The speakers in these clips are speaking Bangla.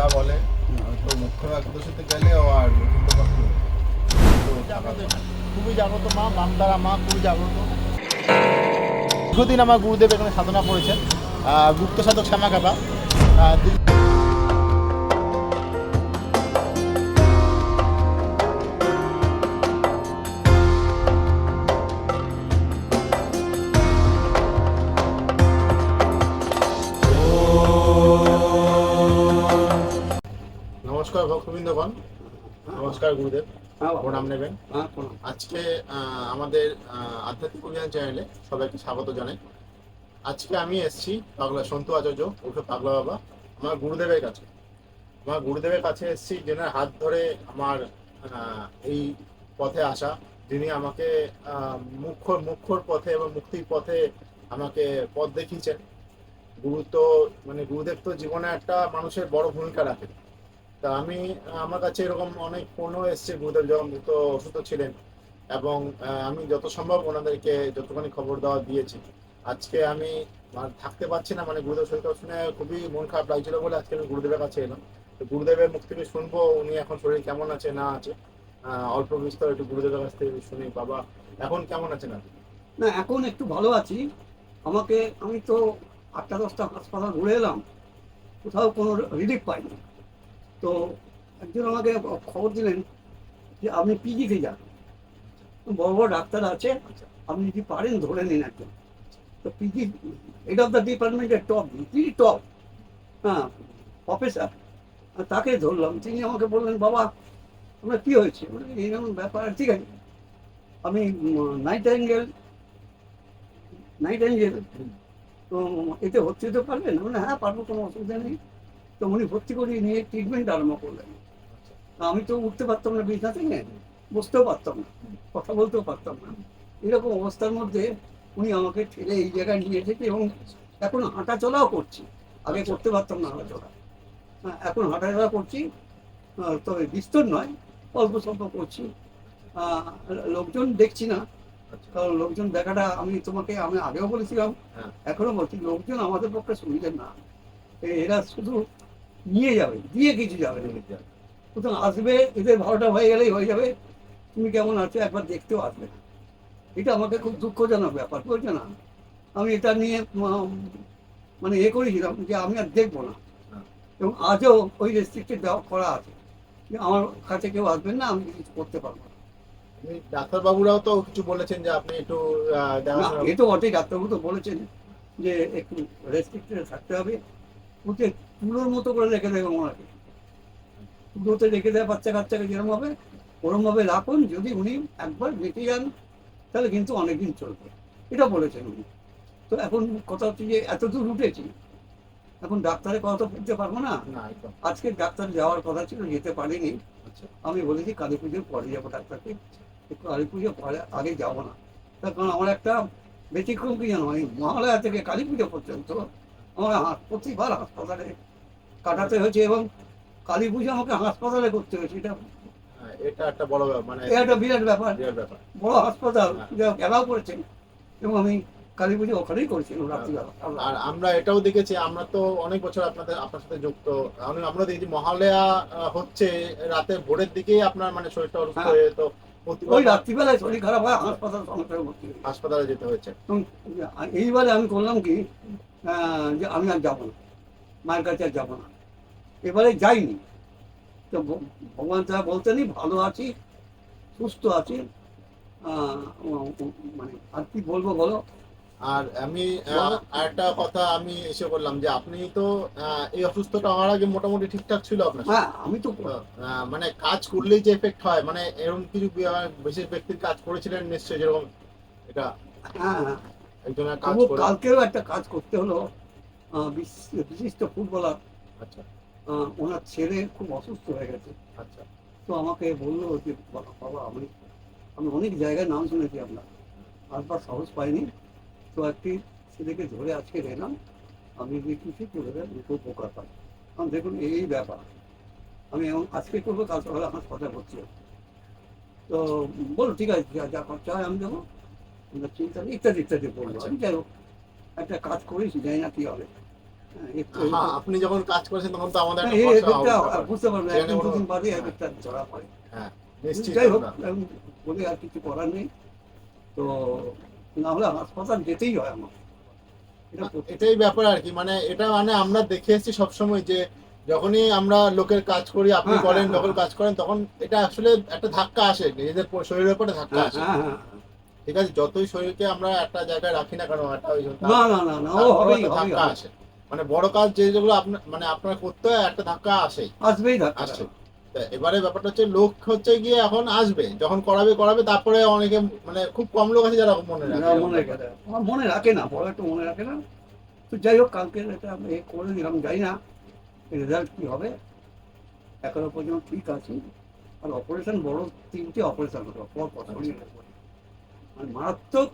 যা বলে তো মুখ্য একদশীতে গেলে আর খুবই জাগ্রত মা বামতারা মা, খুবই জাগ্রত। দীর্ঘদিন আমার গুরুদেব এখানে সাধনা করেছেন গুপ্ত সাধক শ্যামা নমস্কার গুরুদেব। প্রণাম নেবেন। আজকে আহ, আমাদের আধ্যাত্মিক অভিযান চ্যানেলে সবাইকে স্বাগত জানাই। আজকে আমি এসেছি পাগলা সন্তু আচার্য ওকে পাগলা বাবা আমার গুরুদেবের কাছে। আমার গুরুদেবের কাছে এসেছি যেনার হাত ধরে আমার এই পথে আসা যিনি আমাকে আহ, মুখ্য মুখ্যর পথে এবং মুক্তির পথে আমাকে পথ দেখিয়েছেন। গুরু তো মানে গুরুদেব তো জীবনে একটা মানুষের বড় ভূমিকা রাখে তা আমি, আমার কাছে এরকম অনেক ফোনও এসছে গুরুদেব যখন অসুস্থ ছিলেন। এবং আমি যত সম্ভব ওনাদেরকে যতখানি খবর দেওয়া দিয়েছি। আজকে আমি থাকতে পারছি না মানে গুরুদেব শরীর শুনে খুবই মন খারাপ লাগছিল বলে আজকে আমি গুরুদেবের কাছে এলাম। তো গুরুদেবের মুখ থেকে শুনব উনি এখন শরীর কেমন আছে, না আছে। অল্প বিস্তর একটু গুরুদেবের কাছ থেকে শুনি, বাবা, এখন কেমন আছে না না, এখন একটু ভালো আছি। আমাকে, আমি তো আটটা দশটা হাসপাতাল ঘুরে এলাম। কোথাও কোনো রিলিফ পাইনি। তো একজন আমাকে খবর দিলেন যে আপনি পিজিতে যান। বড় বড় ডাক্তার আছে আপনি যদি পারেন ধরে নিন একজন তো পিজি হেড অফ দ্য ডিপার্টমেন্টের টপ পিজি টপ হ্যাঁ প্রফেসর তাকে ধরলাম তিনি আমাকে বললেন বাবা আপনার কী হয়েছে? বলে, এইরকম ব্যাপার ঠিক আছে। আমি নাইট অ্যাঙ্গেল নাইট অ্যাঙ্গেল তো এতে ভর্তি হতে পারবেন? হ্যাঁ পারব কোনো অসুবিধা নেই। তো উনি ভর্তি করিয়ে নিয়ে ট্রিটমেন্ট আরম্ভ করলেন। আমি তো উঠতে পারতাম না বিছনা থেকে বসতেও পারতাম না কথা বলতেও পারতাম না। এরকম অবস্থার মধ্যে উনি আমাকে ঠেলে এই জায়গায় নিয়ে এসেছে এবং এখন হাঁটা চলাও করছি। আগে করতে পারতাম না হাঁটা চলা হ্যাঁ এখন হাঁটা চলা করছি তবে বিস্তর নয় অল্প স্বল্প করছি। লোকজন দেখছি না কারণ লোকজন দেখাটা আমি তোমাকে আমি আগেও বলেছিলাম হ্যাঁ। এখনও বলছি লোকজন আমাদের পক্ষে সুবিধা না। এরা শুধু নিয়ে যাবে দিয়ে কিছু যাবে সুতরাং আসবে এদের ভালোটা হয়ে গেলেই হয়ে যাবে। তুমি কেমন আছো একবার দেখতেও আসবে এটা আমাকে খুব দুঃখজনক ব্যাপার বলছে না? আমি এটা নিয়ে মানে এ করেছিলাম যে আমি আর দেখব না। এবং আজও ওই রেস্ট্রিক্টেড দেওয়া করা আছে। যে আমার কাছে কেউ আসবেন না আমি কিছু করতে পারব না। ডাক্তারবাবুরাও তো কিছু বলেছেন যে আপনি একটু এ তো বটেই ডাক্তারবাবু তো বলেছেন যে একটু রেস্ট্রিক্টেড থাকতে হবে। ওকে তুলোর মতো করে রেখে দেবে ওনাকে তুলোতে রেখে দেয় বাচ্চা কাচ্চাকে যেরকম হবে ওরম ভাবে রাখুন। যদি উনি একবার বেঁচে যান তাহলে কিন্তু অনেকদিন চলবে। এটা বলেছেন উনি। তো এখন কথা হচ্ছে যে এত দূর উঠেছি। এখন ডাক্তারের কথা তো বলতে পারব না। না আজকে ডাক্তার যাওয়ার কথা ছিল যেতে পারিনি। আচ্ছা। আমি বলেছি কালী পুজোর পরে যাব ডাক্তারকে। একটু কালী পুজো পরে আগে যাব না। তার কারণ আমার একটা ব্যতিক্রম কি জানো? আমি মহালয়া থেকে কালী পুজো পর্যন্ত আমার প্রতিবার হাসপাতালে কাটাতে হয়েছে এবং কালী পুজো আমাকে হাসপাতালে করতে হয়েছে। এটা হ্যাঁ, এটা একটা বড় মানে এটা একটা বিরাট ব্যাপার। বড় হাসপাতাল অ্যালাউ করেছেন এবং আমি কালী পুজো ওখানেই করেছিলাম রাত্রিবেলা আর আমরা এটাও দেখেছি আমরা তো অনেক বছর আপনাদের আপনার সাথে যুক্ত। আমি আমরা দেখেছি মহালয়া হচ্ছে রাতে ভোরের দিকেই আপনার মানে শরীরটা অসুস্থ হ্যাঁ। হয়ে তো ওই রাত্রিবেলায় শরীর খারাপ হয় হাসপাতাল হাসপাতালে যেতে হয়েছে। এইবারে আমি করলাম কি যে আমি আর যাব না। মায়ের কাছে আর যাব না। এবারে যাইনি। তো ভগবান তারা বলতেনই ভালো আছি সুস্থ আছি। মানে আর কি বলব বলো? আর আমি আরেকটা কথা আমি এসে বললাম যে আপনি তো এই অসুস্থটা হওয়ার আগে মোটামুটি ঠিকঠাক ছিল আপনার হ্যাঁ আমি তো মানে কাজ করলেই যে এফেক্ট হয় মানে এরকম কিছু বিশেষ ব্যক্তির কাজ করেছিলেন নিশ্চয়ই যেরকম এটা? হ্যাঁ হ্যাঁ তবু কালকেও একটা কাজ করতে হলো। বিশিষ্ট ফুটবলার। আচ্ছা। ওনার ছেলে খুব অসুস্থ হয়ে গেছে। আচ্ছা। তো আমাকে বলল যে বাবা আমি আমি অনেক জায়গায় নাম শুনেছি আপনার। আসবার সাহস পাইনি। তো একটি ছেলেকে ধরে আজকে এলাম আমি যে কিছু করে দেন দুটো উপকার পাই কারণ দেখুন এই ব্যাপার। আমি এমন আজকে করব কাল সকালে আমার কথা করছি। তো বলো ঠিক আছে যা খরচা হয় আমি দেবো। চিন্তা ইত্যাদি ইত্যাদি বলব। আচ্ছা। আমি যাই হোক একটা কাজ জানি না কি হবে। হ্যাঁ, একটু হ্যাঁ, আপনি যখন কাজ করেছেন তখন তো আমাদের একটা ব্যাপার। বুঝতে পারবেন একদিন দুদিন বাদে এফেক্টটা ধরা পড়ে। যাই হোক। বলে আর কিছু করার নেই। তো না হলে হাসপাতাল যেতেই হয় আমার। এটাই ব্যাপার আর কি মানে এটা মানে আমরা দেখে এসেছি সবসময় যে যখনই আমরা লোকের কাজ করি আপনি হ্যাঁ, করেন হ্যাঁ, যখন কাজ করেন তখন এটা আসলে একটা ধাক্কা আসে নিজেদের শরীরের উপরে ধাক্কা হ্যাঁ, আসে। হ্যাঁ, হ্যাঁ। ঠিক আছে? যতই শরীরকে আমরা একটা জায়গায় রাখি না কেন একটা ওই না না না না ও হবেই ধাক্কা আসে। মানে বড় কাজ যে যেগুলো আপনার মানে আপনার করতে হয় একটা ধাক্কা আসেই। আসবেই ধাক্কা। আসছে তা এবারে ব্যাপারটা হচ্ছে লোক হচ্ছে গিয়ে এখন আসবে। যখন করাবে করাবে তারপরে অনেকে মানে খুব কম লোক আছে যারা মনে রাখে। মনে রাখে না। মনে রাখে না বড় একটু মনে রাখে না। তো যাই হোক কালকে এটা আমি এ করে দিলাম যাই না রেজাল্ট কি হবে। এখনও পর্যন্ত ঠিক আছে। আর অপারেশন বড় তিনটে অপারেশন হলো পর। মানে মারাত্মক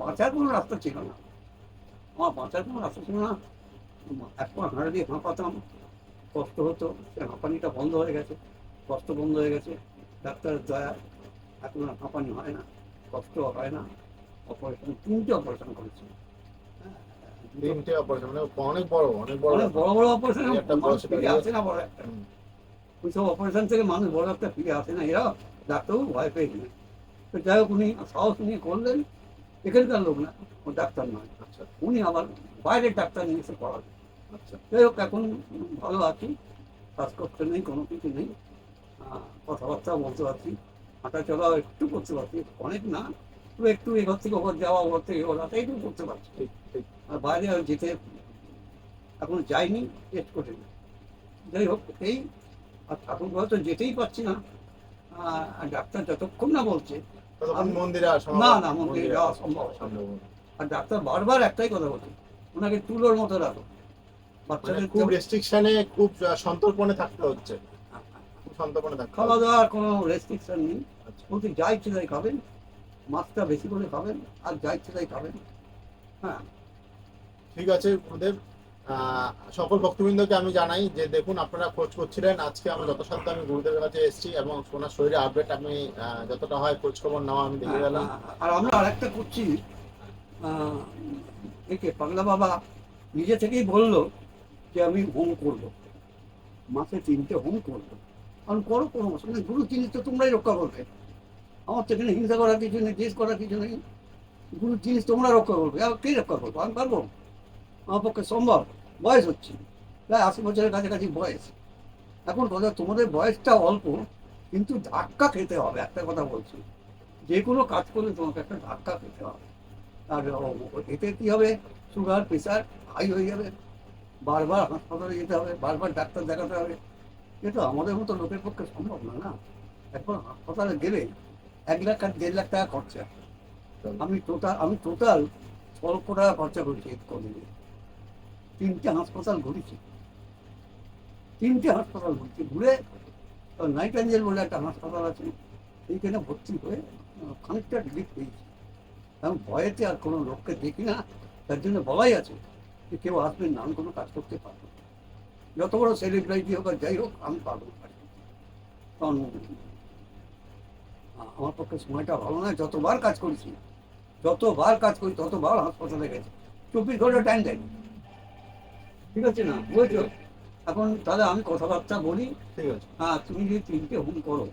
বাঁচার কোনো রাস্তা ছিল না। আমার বাঁচার কোনো রাস্তা ছিল না। একবার হাঁড়া দিয়ে হাঁপাতাম কষ্ট হতো সে হাঁপানিটা বন্ধ হয়ে গেছে। কষ্ট বন্ধ হয়ে গেছে। ডাক্তারের দয়া এখন আর হাঁপানি হয় না কষ্ট হয় না। অপারেশন তিনটে অপারেশন করেছে। তিনটে অপারেশন মানে অনেক বড় অনেক বড়। অনেক বড় বড় অপারেশন মানুষ ফিরে আসে না বড় একটা। ওইসব অপারেশন থেকে মানুষ বড় একটা ফিরে আসে না। এরা ডাক্তারও ভয় পেয়ে গেলেন তো যাই হোক, উনি সাহস নিয়ে করলেন। এখানকার লোক না ডাক্তার নয়। আচ্ছা উনি আবার বাইরের ডাক্তার নিয়ে এসে করালেন আচ্ছা যাই হোক, এখন ভালো আছি, শ্বাসকষ্ট নেই, কোনো কিছু নেই। কথাবার্তা বলতে পারছি, হাঁটা চলাও একটু করতে পারছি, অনেক না, তবে একটু এঘর থেকে ওঘর যাওয়া ওঘর থেকে ওরা এইটুকু করতে পারছি। আর বাইরে যেতে এখন যাইনি টেস্ট করে যাই হোক, এই আর ঠাকুর ঘরে তো যেতেই পারছি না। ডাক্তার যতক্ষণ না বলছে মন্দিরে না, না, মন্দিরে যাওয়া সম্ভব। আর ডাক্তার বারবার একটাই কথা বলছে ওনাকে তুলোর মতো রাখো। মানে বাচ্চাদের খুব রেস্ট্রিকশনে খুব সন্তর্পণে থাকতে হচ্ছে। সন্তর্পণে থাকতে খাওয়া দাওয়ার কোনো রেস্ট্রিকশন নেই। আচ্ছা। বলতে যা ইচ্ছে তাই খাবেন মাছটা বেশি করে খাবেন আর যা ইচ্ছে তাই খাবেন। হ্যাঁ। ঠিক আছে গুরুদেব সকল ভক্তবৃন্দকে আমি জানাই যে দেখুন, আপনারা খোঁজ করছিলেন। আজকে আমি যথাসাধ্য আমি গুরুদেবের কাছে এসেছি এবং ওনার শরীরে আপডেট আমি যতটা হয় খোঁজ খবর নেওয়া আমি দেখে গেলাম। আর আমরা আরেকটা করছি একে পাগলা বাবা নিজে থেকেই বলল যে আমি হোম করব। মাসে তিনটে হোম করব। কারণ করো কোনো নেই। গুরু জিনিস তো তোমরাই রক্ষা করবে। আমার তো এখানে হিংসা করার কিছু নেই দেশ করার কিছু নেই। গুরু জিনিস তোমরা রক্ষা করবে। আর কে রক্ষা করব? আমি পারব? আমার পক্ষে সম্ভব? বয়স হচ্ছে। প্রায় আশি বছরের কাছাকাছি বয়স। এখন কথা তোমাদের বয়সটা অল্প, কিন্তু ধাক্কা খেতে হবে, একটা কথা বলছি। যে কোনো কাজ করলে তোমাকে একটা ধাক্কা খেতে হবে। আর এতে কি হবে? সুগার, প্রেশার হাই হয়ে যাবে। বারবার হাসপাতালে যেতে হবে, বারবার ডাক্তার দেখাতে হবে। এটা আমাদের মতো লোকের পক্ষে সম্ভব না না। এখন হাসপাতালে গেলে এক লাখ আর দেড় লাখ টাকা খরচা। আমি টোটাল আমি টোটাল অল্প টাকা খরচা করেছি কদিনে। তিনটে হাসপাতাল ঘুরেছি। তিনটে হাসপাতাল ঘুরছি। ঘুরে নাইট অ্যাঞ্জেল বলে একটা হাসপাতাল আছে, এইখানে ভর্তি হয়ে খানিকটা রিলিফ পেয়েছি। আমি ভয়েতে আর কোনো লোককে দেখি না, তার জন্য বলাই আছে যে কেউ আসবেন না, আমি কোনো কাজ করতে পারব। যত বড় সেলিব্রিটি হোক আর যাই হোক, আমি পারব কারণ আমার পক্ষে সময়টা ভালো না যতবার কাজ করেছি, যতবার কাজ করি, ততবার হাসপাতালে গেছি। চব্বিশ ঘণ্টা টাইম দেয়। ঠিক আছে না? বুঝেছ? এখন তাহলে আমি কথাবার্তা বলি। ঠিক আছে। হ্যাঁ তুমি যদি তিনটে হোম করো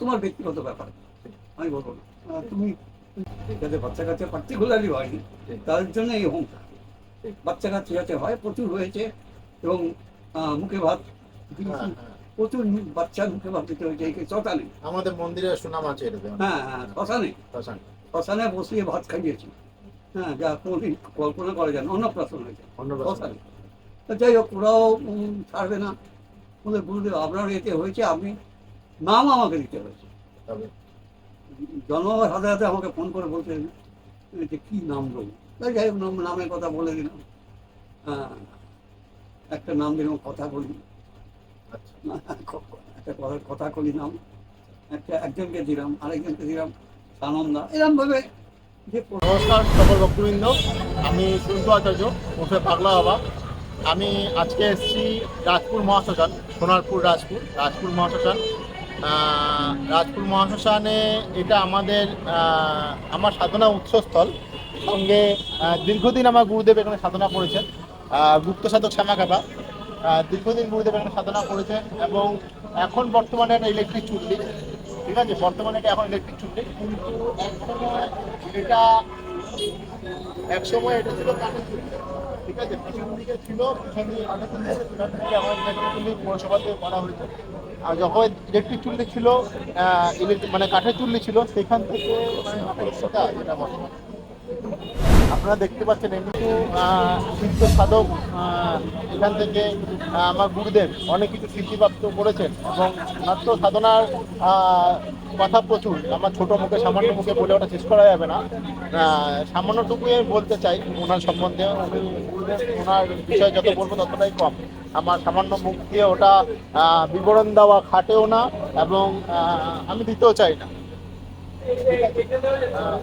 তোমার ব্যক্তিগত ব্যাপার। আমি বলব না। তুমি যাতে বাচ্চা কাচ্চা পার্টিকুলারলি হয়নি। তার জন্য এই হোম। বাচ্চা কাচ্চা যাতে হয় প্রচুর হয়েছে এবং মুখে ভাত। হ্যাঁ, হ্যাঁ। প্রচুর বাচ্চার মুখে ভাত দিতে হয়েছে এই শ্মশানে আমাদের মন্দিরে সুনাম আছে হ্যাঁ হ্যাঁ শ্মশানে শ্মশান। শ্মশানে বসিয়ে ভাত খাইয়েছি। হ্যাঁ যা কোনোদিন কল্পনা করা যায় অন্নপ্রাশন হয়েছে অন্নপ্রাশন। তো যাই হোক ওরাও ছাড়বে না। ওদের গুরুদেব আপনার এতে হয়েছে আপনি নাম আমাকে দিতে হয়েছে। তবে? জন্মাবার সাথে সাথে আমাকে ফোন করে বলছেন যে কী নাম দেবো তাই যাই হোক নাম নামের কথা বলে দিলাম। হ্যাঁ, একটা নাম দিলাম কথা বলি। আচ্ছা। একটা কথা কথা কলি নাম। একটা একজনকে দিলাম আরেকজনকে দিলাম সানন্দা। এরকম ভাবে যে নমস্কার সকল ভক্তবৃন্দ। আমি সুন্ত আচার্য ওরফে পাগলা বাবা আমি আজকে এসেছি রাজপুর মহাশ্মশান, সোনারপুর রাজপুর রাজপুর মহাশ্মশান। রাজপুর মহাশ্মশানে এটা আমাদের আমার সাধনা উৎসস্থল। সঙ্গে দীর্ঘদিন আমার গুরুদেব এখানে সাধনা করেছেন গুপ্ত সাধক শ্যামা কাকা দীর্ঘদিন গুরুদেব এখানে সাধনা করেছেন এবং এখন বর্তমানে একটা ইলেকট্রিক চুল্লি। ঠিক আছে? বর্তমানে এটা এখন ইলেকট্রিক চুল্লি। কিন্তু একসময় এটা একসময় এটা ছিল কাঠের চুল্লি। ঠিক আছে পিছন দিকে ছিল পিছন দিকে কাঠের চুল্লি ছিল, পিছন দিকে ইলেকট্রিক চুল্লি পৌরসভা করা হয়েছে। আর যখন ইলেকট্রিক চুল্লি ছিল ইলেকট্রিক মানে কাঠের চুল্লি ছিল সেখান থেকে যেটা বর্তমানে আপনারা দেখতে পাচ্ছেন এমনি সিদ্ধ সাধক এখান থেকে আমার গুরুদেব অনেক কিছু সিদ্ধিপ্রাপ্ত করেছেন এবং তো সাধনার কথা প্রচুর। আমার ছোট মুখে, সামান্য মুখে বলে ওটা শেষ করা যাবে না। সামান্যটুকুই আমি বলতে চাই ওনার সম্বন্ধে। ওনার বিষয়ে যত বলব ততটাই কম। আমার সামান্য মুখ দিয়ে ওটা বিবরণ দেওয়া খাটেও না এবং আমি দিতেও চাই না।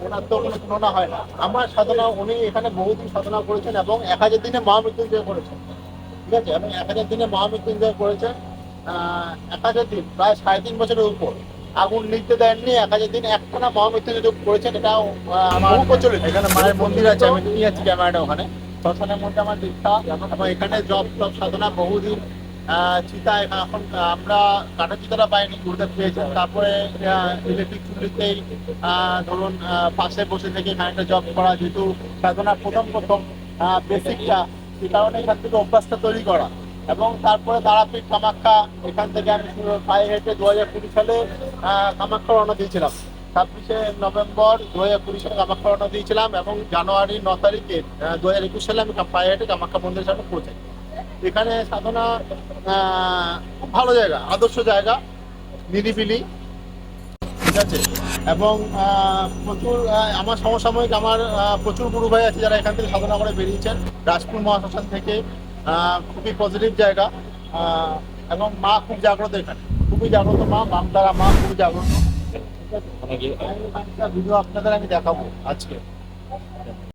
ওনার তো কোনো তুলনা হয় না। আমার সাধনা, উনি এখানে বহুদিন সাধনা করেছেন এবং এক হাজার দিনে মহামৃত্যুঞ্জয় করেছেন। ঠিক আছে? এবং এক হাজার দিনে মহামৃত্যুঞ্জয় করেছেন এক হাজার দিন, প্রায় সাড়ে তিন বছরের উপর। আগুন নিতে দেননি এক হাজার দিন একখানা মহামৃত্যুঞ্জয় করেছেন এটা আমার প্রচলিত এখানে মায়ের মন্দির আছে আমি নিয়ে যাচ্ছি ক্যামেরাটা ওখানে। শ্মশানের মধ্যে আমার দীক্ষা এবং এখানে জব টপ সাধনা বহুদিন চিতা এখন আমরা কাঠের চিতাটা পাইনি গুরুদেব পেয়েছেন। তারপরে ইলেকট্রিক চুল্লিতেই আহ, ধরুন পাশে বসে থেকে খানিকটা জব করা যেহেতু সাধনা প্রথম প্রথম বেসিকটা সে কারণে এখান থেকে অভ্যাসটা তৈরি করা। এবং তারপরে তারাপীঠ কামাখ্যা, এখান থেকে আমি পায়ে হেঁটে দু হাজার কুড়ি সালে কামাখ্যা রওনা দিয়েছিলাম। ছাব্বিশে নভেম্বর দু হাজার কুড়ি সালে কামাখ্যা রওনা দিয়েছিলাম এবং জানুয়ারি ন তারিখে দু হাজার একুশ সালে আমি পায়ে হেঁটে কামাখ্যা মন্দিরের সামনে পৌঁছাই। এখানে সাধনা খুব ভালো জায়গা, আদর্শ জায়গা, নিরিবিলি, ঠিক আছে? এবং প্রচুর আমার সমসাময়িক আমার প্রচুর গুরু ভাই আছে যারা এখান থেকে সাধনা করে বেরিয়েছেন। রাজপুর মহাশ্মশান থেকে খুবই পজিটিভ জায়গা। আহ, এবং মা খুব জাগ্রত এখানে। খুবই জাগ্রত মা বামতারা মা খুবই জাগ্রত। ঠিক আছে ভিডিও আপনাদের আমি দেখাবো আজকে।